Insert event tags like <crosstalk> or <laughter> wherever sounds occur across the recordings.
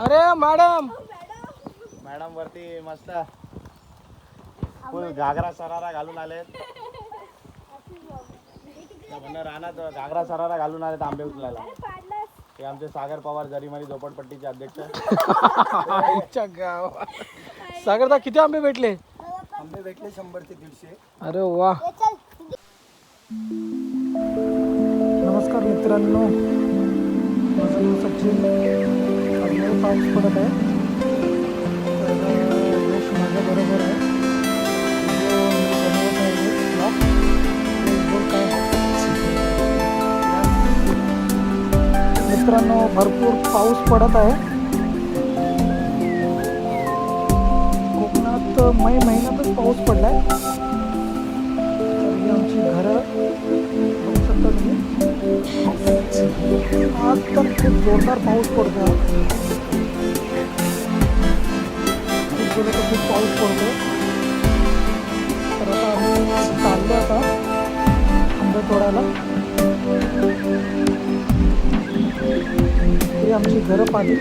अरे madam. Madam वरती मस्त. फुल घागरा सरारा घालून आलेत. त्या रानात घागरा सरारा घालून आलेत आंबे उचलायला. हे आमचे सागर पवार जरीमारी झोपडपट्टीचे अध्यक्ष. आईच्या गाव सागरदा किती आंबे भेटले? आंबे भेटले शंभर ते दीडशे. अरे वा. नमस्कार मित्रांनो. माझं नाव सचिन. पाऊस पडत आहे. तर यश बरोबर आहे जो मी बनवत आहे काय मित्रांनो भरपूर पाऊस पडत आहे. कोकणात मे महिन्यातच पाऊस पडलाय. तर ही आमची घरं बघू शकता तुम्ही. आज तर खूप जोरदार पाऊस पडतो खूप गेलं तर खूप पाऊस पडतो तर आता आम्ही चाललो आता आंबे तोडायला हे आमची घरं पाणी.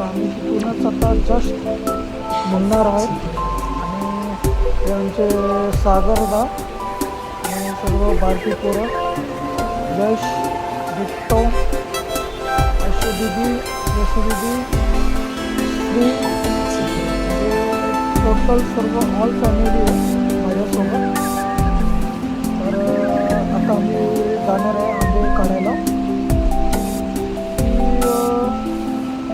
आम्ही तिथूनच आता जस्ट निघणार आहोत. आणि हे आमचे सागरदा आणि सर्व बारकी पोरं यश बिट्टो आशू दिदी यशू थ्री टोटल सर्व ऑल फॅमिली आहे माझ्यासोबत. तर आता आम्ही जाणार आहे आंबे काढायला. की,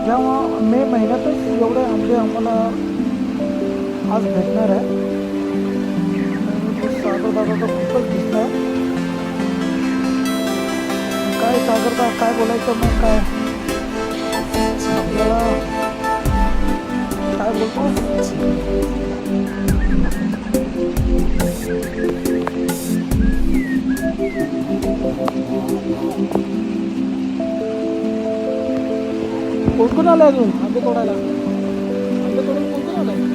जेव्हा मे महिन्यातच एवढे आंबे आम्हाला आज भेटणार आहे. आणि खूपच सागर दादा तर काय सागरदा काय बोलायचं मग काय? काय बोलतो कोण कोण आलं अजून आंबे तोडायला आंबे तोडायला कोण कोण आलं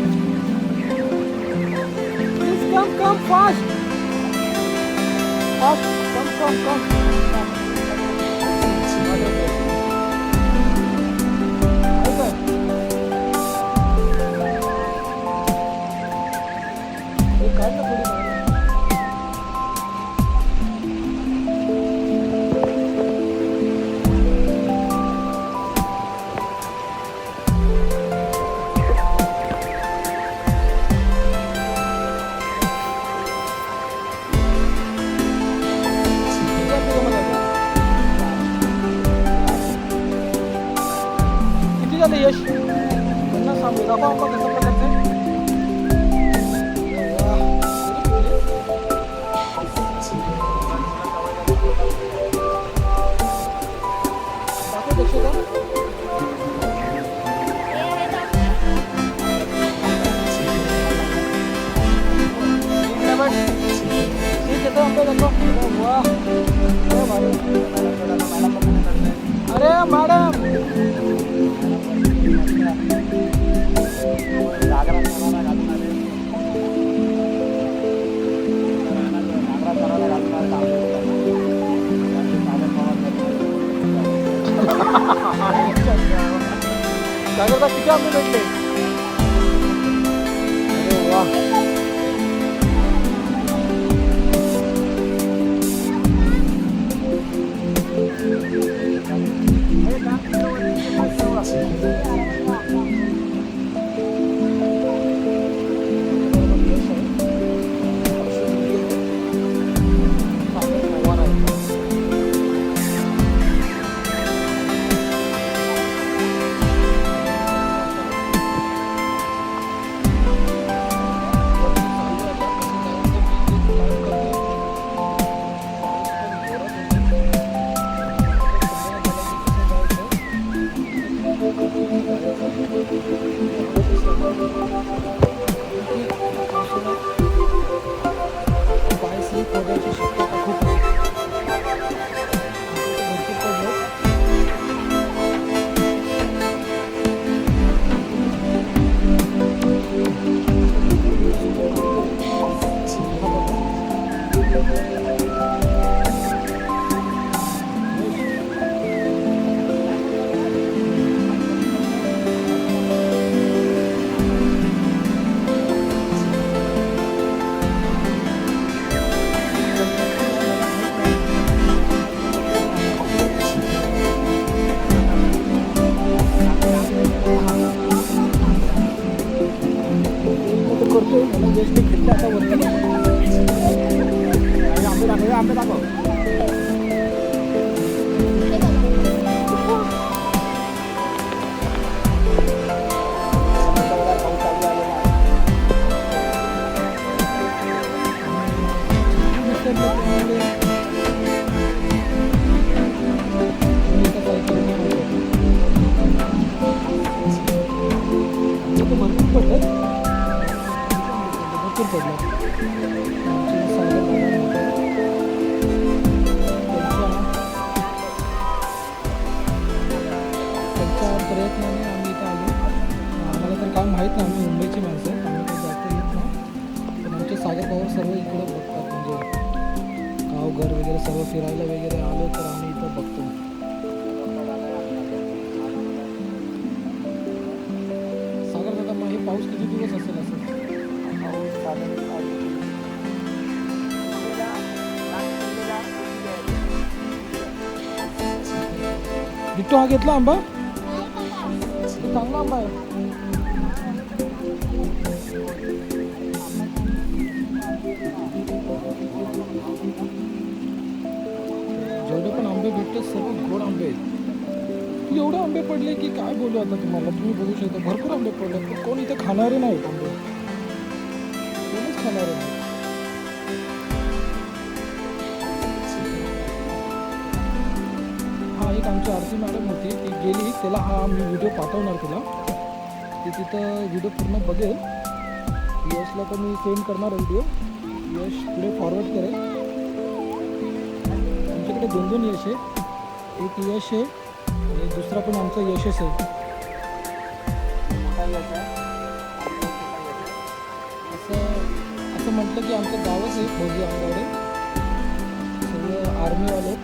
Please come, come fast. Fast, come, come, <laughs> सागरदा किती आंबे भेटले? Yeah. करतो म्हणजे खेळण्याचा वरती आंबे दाखव आंबे दाखव भरपूर पडलं. प्रयत्नाने आम्ही इथं आलो. आम्हाला तर काम माहीत नाही आम्ही मुंबईची माणसं आम्ही काही जास्त येत नाही. पण आमचे सागरभाऊ सर्व इकडं बघतात. म्हणजे गाव घर वगैरे सर्व फिरायला वगैरे आलो तर आम्ही इथं बघतो. बिट्टू हा घेतला आंबा चांगला आंबा आहे जेवढे पण आंबे भेटतात सर्व गोड आंबे आहेत. एवढे आंबे पडले की काय बोलू आता तुम्हाला? तुम्ही बघू शकता भरपूर आंबे पडले पण कोण इथे खाणारे नाहीत आंबे? कोणीच हा एक आमची आरती मॅडम होती. ती गेली. त्याला हा मी व्हिडिओ पाठवणार तिला. ती तिथं व्हिडिओ पूर्ण बघेल. यशला तर मी सेंड करणार व्हिडिओ यश पुढे फॉरवर्ड करेल. आमच्याकडे दोन दोन यश आहे. एक यश आहे दुसरा पण आमचा यशच आहे. असं म्हटलं की आमचं गावच आहे फौजी अंगावडे सगळे आर्मीवाले.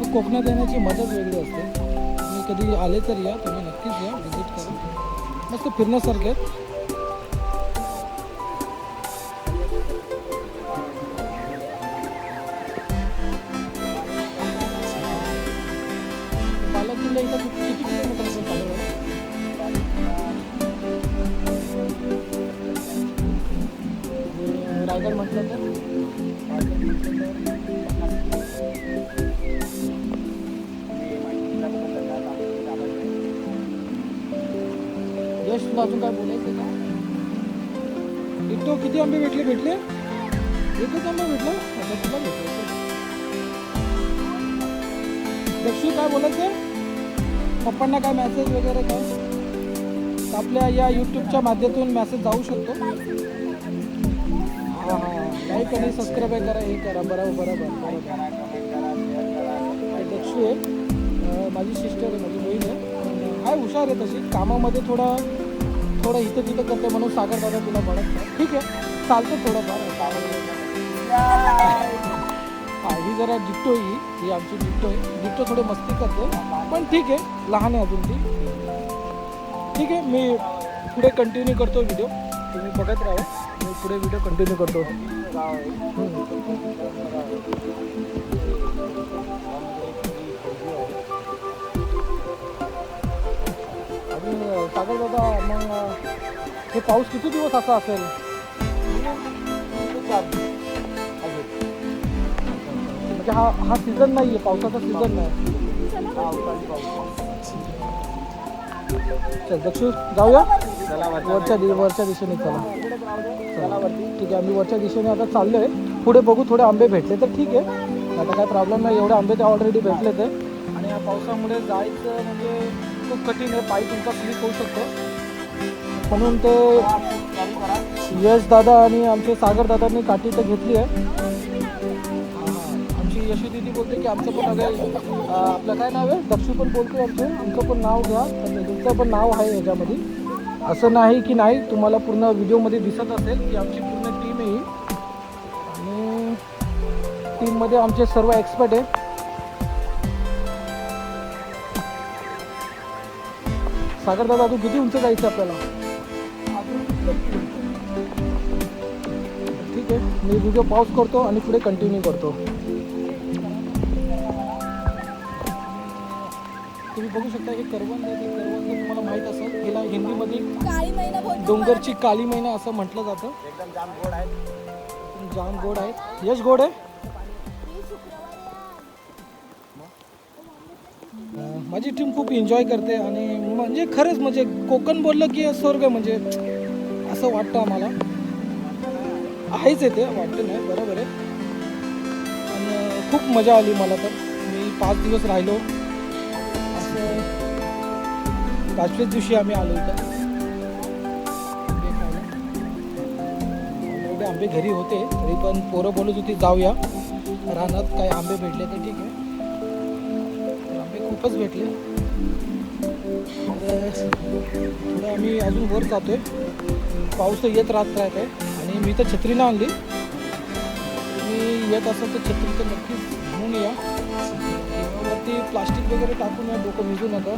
तर कोकणात येण्याची मजाच वेगळी असते. तुम्ही कधी आले तर या तुम्ही नक्कीच या व्हिजिट करा. मस्त फिरण्यासारखे आहेत. यश तुला अजून काय बोलायचं का? एक तो किती आंबे भेटले भेटले? एकच आंबे भेटले? अच्छा तुला भेटले दक्षू काय बोलायचं? पप्पांना काय मॅसेज वगैरे काय? तर आपल्या या यूट्यूबच्या माध्यमातून मॅसेज जाऊ शकतो. हां हां. लाईक आणि सबस्क्राईब करा हे करा. बरोबर बरोबर बरोबर. हे दक्षू आहे. माझी सिस्टर आहे माझी बहीण आहे. काय हुशार आहे तशी. कामामध्ये थोडं थोडं इथं तिथं करते म्हणून सागर दादा तुला म्हणत नाही. ठीक आहे चालतं थोडंफार. हा ही जरा डिट्टो ही. ही आमची डिट्टो आहे डिट्टो थोडी मस्ती करते. पण ठीक आहे लहान आहे अजून ती. ठीक आहे मी पुढे कंटिन्यू करतो व्हिडिओ तुम्ही बघत राहा. मी पुढे व्हिडिओ कंटिन्यू करतो. सागर दादा मग हे पाऊस किती दिवस असा असेल? म्हणजे हा हा सीझन नाही आहे पावसाचा सीझन नाही. चल दक्षिण जाऊया? वरच्या दि वरच्या दिशेने चला. चला. ठीक आहे आम्ही वरच्या दिशेने आता चाललोय. पुढे बघू थोडे आंबे भेटले तर ठीक आहे. आता काय प्रॉब्लेम नाही एवढे आंबे ते ऑलरेडी भेटले ते. आणि या पावसामुळे जायचं म्हणजे खूप कठीण आहे. पाय तुमचा स्लिप होऊ शकतो. म्हणून ते यश दादा आणि आमचे सागर दादांनी काठी तर घेतली आहे. आमची यशी दिदी बोलते की आमचं पण अगं आपलं काय नाव आहे? दक्षू पण बोलतोय आमचे. आमचं पण नाव घ्या. तुमचं पण नाव आहे याच्यामध्ये. असं नाही की नाही तुम्हाला पूर्ण व्हिडिओमध्ये दिसत असेल की आमची पूर्ण टीम आहे आणि टीममध्ये आमचे सर्व एक्सपर्ट आहे सागर दादा तू किती उंच जायचं आपल्याला? ठीक आहे मी व्हिडिओ पॉज करतो आणि पुढे कंटिन्यू करतो. तुम्ही बघू शकता हे करवंद आहे ते करवंद तुम्हाला माहीत असेल. हिला हिंदीमध्ये महिना डोंगरची काली मैना असं म्हटलं जातं. एकदम जाम गोड आहे जाम गोड आहे. यश गोड आहे. माझी टीम खूप एन्जॉय करते आणि म्हणजे खरंच म्हणजे कोकण बोललं की स्वर्ग म्हणजे असं वाटतं आम्हाला. आहेच येते वाटतं नाही बरोबर आहे. आणि खूप मजा आली मला तर. मी पाच दिवस राहिलो. असं पाचव्याच दिवशी आम्ही आलो इथं. आंबे आंबे घरी होते तरी पण पोरं बोलत होती जाऊया. रानात काही आंबे भेटले तर ठीक आहे. तर आंबे खूपच भेटले थोडं आम्ही अजून वर जातोय. पाऊस तर येत राहत राहत आहे आणि मी तर छत्री ना आणली. तुम्ही येत असाल तर छत्री तर नक्कीच घेऊन या. वरती प्लास्टिक वगैरे टाकून या डोकं भिजू नका.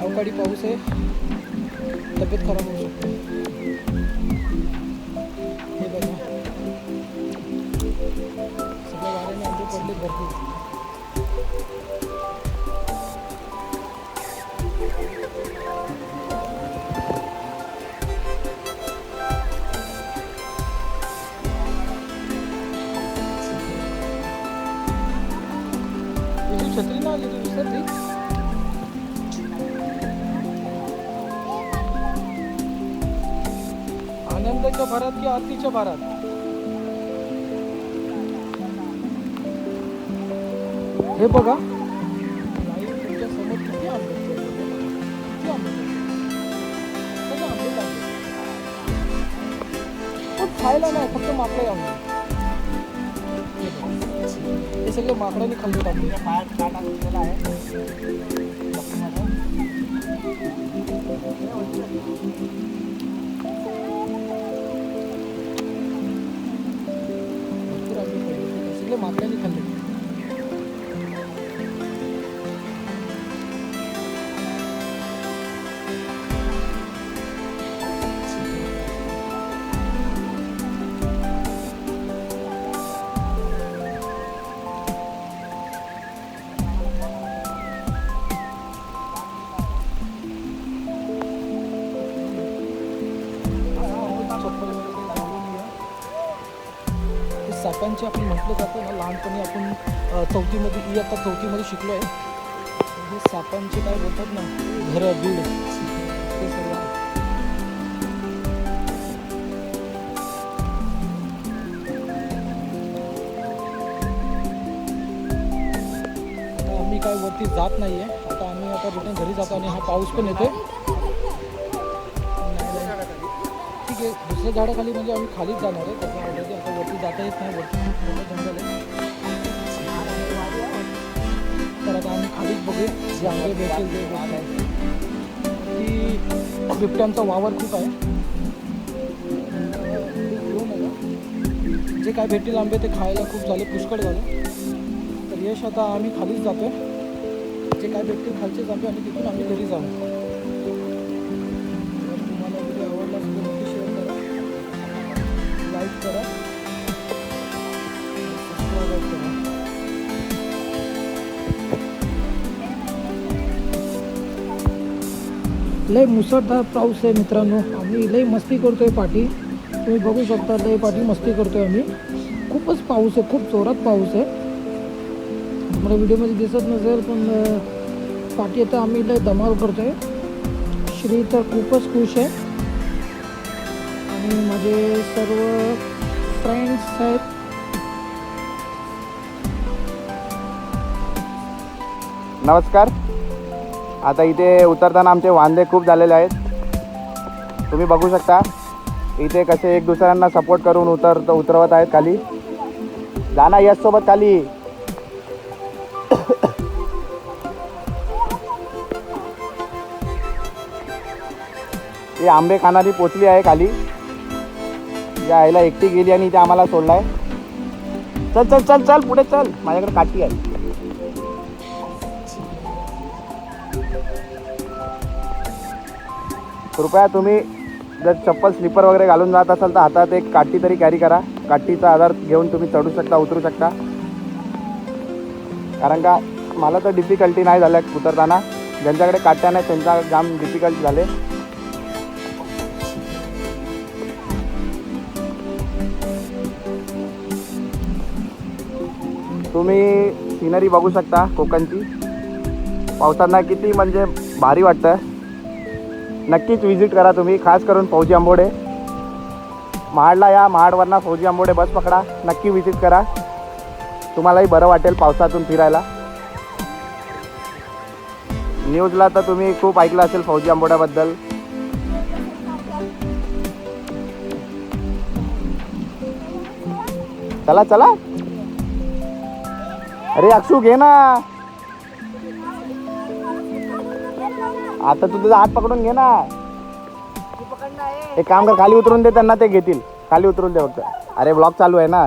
अवकाळी पाऊस आहे. तब्येत खराब होऊ आनंदाच्या भरात की आरतीच्या भरात हे बघा लाईव्ह तुमच्यासमोर किती आंबे आहेत. किती आंबे आहेत. सगळे आंबे लागले. पण खायला नाही फक्त माकडे आंबे हे बघा. हे सगळे माकडाने खाल्ले टाकले पायात काटा घुसलेला आहे भरपूर आंबे पडले हे सगळे माकडाने खाल्ले सापांचे आपण म्हटलं जातं ना लहानपणी आपण चौथीमध्ये चौथीमध्ये इयत्ता चौथीमध्ये शिकलो आहे हे सापांचे काय बोलतात ना घरं बीड ते सर्व आता आम्ही काय वरती जात नाही आहे आता आम्ही आता रिटर्न घरी जातो आणि हा पाऊस पण येतो ते दुसऱ्या झाडाखाली म्हणजे आम्ही खालीच जाणार आहे. तसं ऑलरेडी आता वरती जाता येत नाही. वरती खूप मोठं जंगल आहे. तर आता आम्ही खालीच बघू जे आम्हाला भेटेल ते आहे. की बिबट्यांचा वावर खूप आहे. जे काय भेटेल आंबे ते खायला खूप झाले. पुष्कळ झाले. तर यश आता आम्ही खालीच जातो जे काय भेटतील खालचेच आंबे आणि तिथून आम्ही घरी जाऊ. लय मुसळधार पाऊस आहे मित्रांनो. आम्ही लय मस्ती करतोय पाठी. तुम्ही बघू शकता लय पाठी मस्ती करतोय आम्ही. खूपच पाऊस आहे खूप जोरात पाऊस आहे. मला व्हिडिओमध्ये दिसत नसेल पण पाठी आता आम्ही लय धमाल करतोय. श्री तर खूपच खुश आहे. आणि माझे सर्व फ्रेंड्स आहेत. नमस्कार. आता इथे उतरताना आमचे वांदे खूप झालेले आहेत. तुम्ही बघू शकता इथे कसे एक दुसऱ्यांना सपोर्ट करून उतर उतरवत आहेत खाली. जाना यश सोबत खाली. ती आंबे खाणारी पोचली आहे खाली. या आईला एकटी गेली आणि इथे आम्हाला सोडलाय. चल चल चल चल पुढे चल. माझ्याकडे काठी आहे. कृपया तुम्ही जर चप्पल स्लीपर वगैरे घालून जात असाल तर हातात एक काठी तरी कॅरी करा. काठीचा आधार घेऊन तुम्ही चढू शकता उतरू शकता. कारण का मला तर डिफिकल्टी नाही झाल्या उतरताना. ज्यांच्याकडे काट्या नाही त्यांचा जाम डिफिकल्ट झाले. तुम्ही सिनरी बघू शकता कोकणची. पावसांना किती म्हणजे भारी वाटतं नक्कीच विजिट करा तुम्ही. खास करून फौजी आंबोडे. महाडला या महाडवरना फौजी आंबोडे बस पकडा. नक्की विजिट करा. तुम्हालाही बरं वाटेल पावसातून फिरायला. न्यूजला तर तुम्ही खूप ऐकलं असेल फौजी आंबोड्याबद्दल. चला चला. अरे अक्षू घे ना. आता तू तुझा हात पकडून घे ना. एक काम कर खाली उतरून दे त्यांना ते घेतील. खाली उतरून दे फक्त. अरे ब्लॉग चालू आहे ना.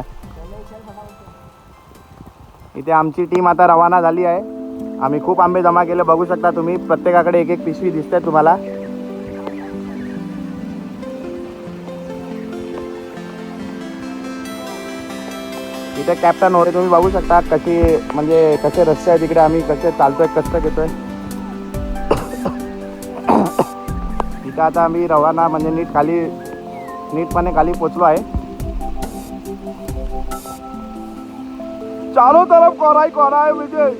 इथे आमची टीम आता रवाना झाली आहे. आम्ही खूप आंबे जमा केले. बघू शकता तुम्ही प्रत्येकाकडे एक एक पिशवी दिसते तुम्हाला. इथे कॅप्टन वगैरे तुम्ही बघू शकता कशी म्हणजे कसे रस्ते आहे तिकडे आम्ही कसे चालतोय कष्ट घेतोय. तर आता आम्ही रवाना म्हणजे नीट खाली नीटपणे खाली पोचलो आहे. चारो तरफ कोराई कोराय विजय.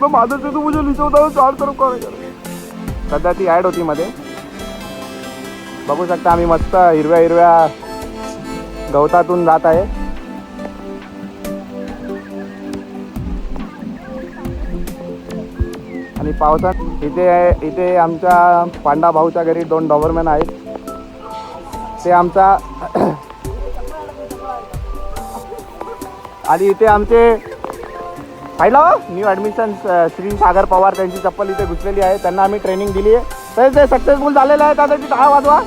तो माझं ते तू मुझे म्हणजे लिचवता चार तरफ कोराई सध्या ती ॲड होती मध्ये. बघू शकता आम्ही मस्त हिरव्या हिरव्या गवतातून जात आहे. पावसात. इथे इथे आमच्या पांडा भाऊच्या घरी दोन डॉबरमॅन आहेत. ते आमचा आणि इथे आमचे पाहिलं? न्यू ॲडमिशन श्री सागर पवार त्यांची चप्पल इथे घुसलेली आहे. त्यांना आम्ही ट्रेनिंग दिली आहे तर ते सक्सेसफुल झालेलं आहे त्यासाठी दहा वाजवा.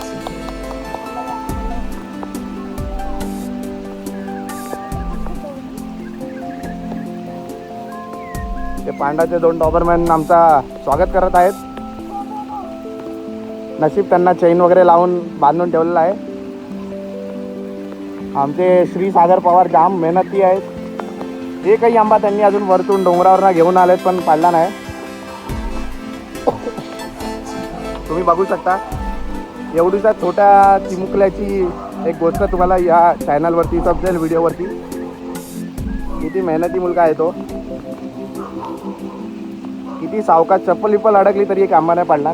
पांडाचे दोन डॉबरमॅन आमचा स्वागत करत आहेत. नशीब त्यांना चैन वगैरे लावून बांधून ठेवलेलं आहे. आमचे श्री सागर पवार जाम मेहनती आहेत. एकही आंबा त्यांनी अजून वरतून डोंगरावरनं घेऊन आलेत पण पाडला नाही. तुम्ही बघू शकता एवढीचा छोट्या चिमुकल्याची एक गोष्ट तुम्हाला या चॅनलवरती समजेल व्हिडिओवरती किती मेहनती मुलगा आहे तो. किती सावकाश चप्पल विप्पल अडकली तरी एक आंबा नाही पडला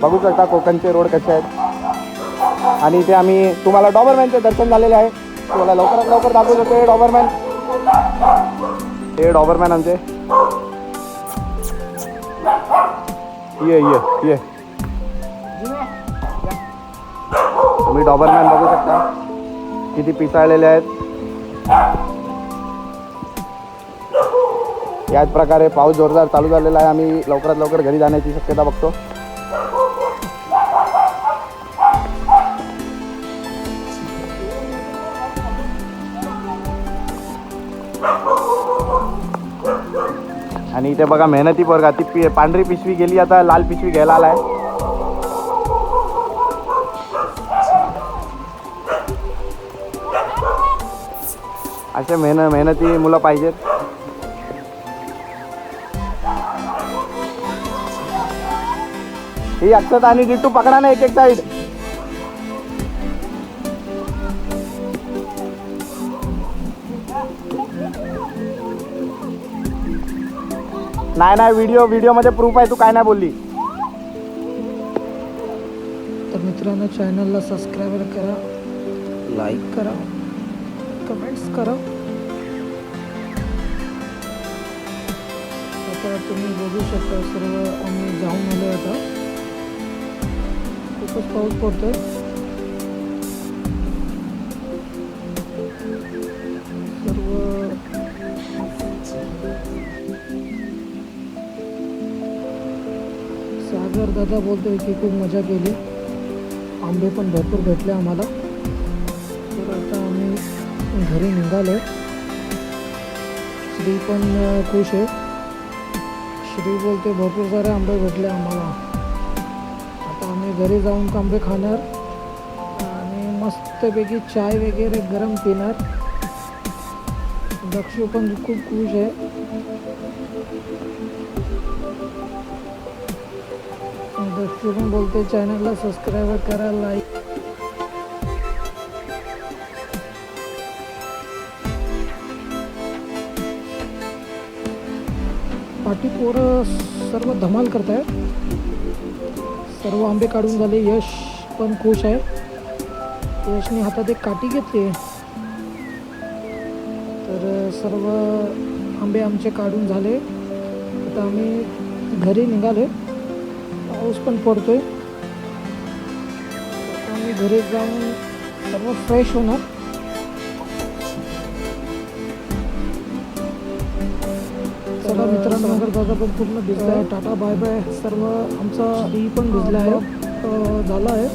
बघू शकता कोकणचे रोड कसे आहेत. आणि इथे आम्ही तुम्हाला डॉबरमॅनचे दर्शन झालेले आहे. तुम्हाला लवकरात लवकर दाखवू शकतो हे डॉबरमॅन. हे डॉबरमॅन आमचे. ये ये ये. तुम्ही डॉबरमॅन बघू शकता. किती पिसाळलेले आहेत. याच प्रकारे पाऊस जोरदार चालू झालेला आहे. आम्ही लवकरात लवकर घरी जाण्याची शक्यता बघतो. आणि इथे बघा मेहनती बघा ती पि पांढरी पिशवी गेली आता लाल पिशवी घ्यायला आलाय असे मेहन मेहनती मुलं पाहिजेत. ही अक्षत आणि डिट्टू पकडा ना एक एक साईड नाही नाही व्हिडिओ व्हिडिओमध्ये प्रूफ आहे तू काय नाही बोलली. तर मित्रांनो चॅनलला सबस्क्राईब करा लाईक करा कमेंट्स करा. आता तुम्ही बघू शकता सर्व आम्ही जाऊन आलो आता. खूप पाऊस पडतोय सर्व सागर दादा बोलतोय की खूप मजा केली. आंबे पण भरपूर भेटले आम्हाला. तर आता आम्ही घरी निघालो श्री पण खुश आहे. श्री बोलते भरपूर सारे आंबे भेटले आम्हाला. घरी जाऊन कांबे खाणार आणि मस्तपैकी चाय वगैरे गरम पिणार. दक्षू पण खूप खुश आहे. दक्षू पण बोलते चॅनलला सबस्क्राईब करा लाईक पाठी पोरं सर्व धमाल करत आहेत सर्व आंबे काढून झाले. यश पण खुश आहे. यशने हातात एक काठी घेतली तर सर्व आंबे आमचे काढून झाले. आता आम्ही घरी निघाले पाऊस पण पडतोय. घरी जाऊन सर्व फ्रेश होणार. सागर दादा पण पूर्ण भिजला आहे टाटा बाय बाय. सर्व आमचा ही पण भिजला आहे. झाला आहे.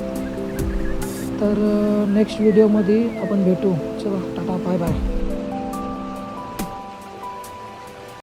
तर नेक्स्ट व्हिडिओमध्ये आपण भेटू. चला टाटा बाय बाय.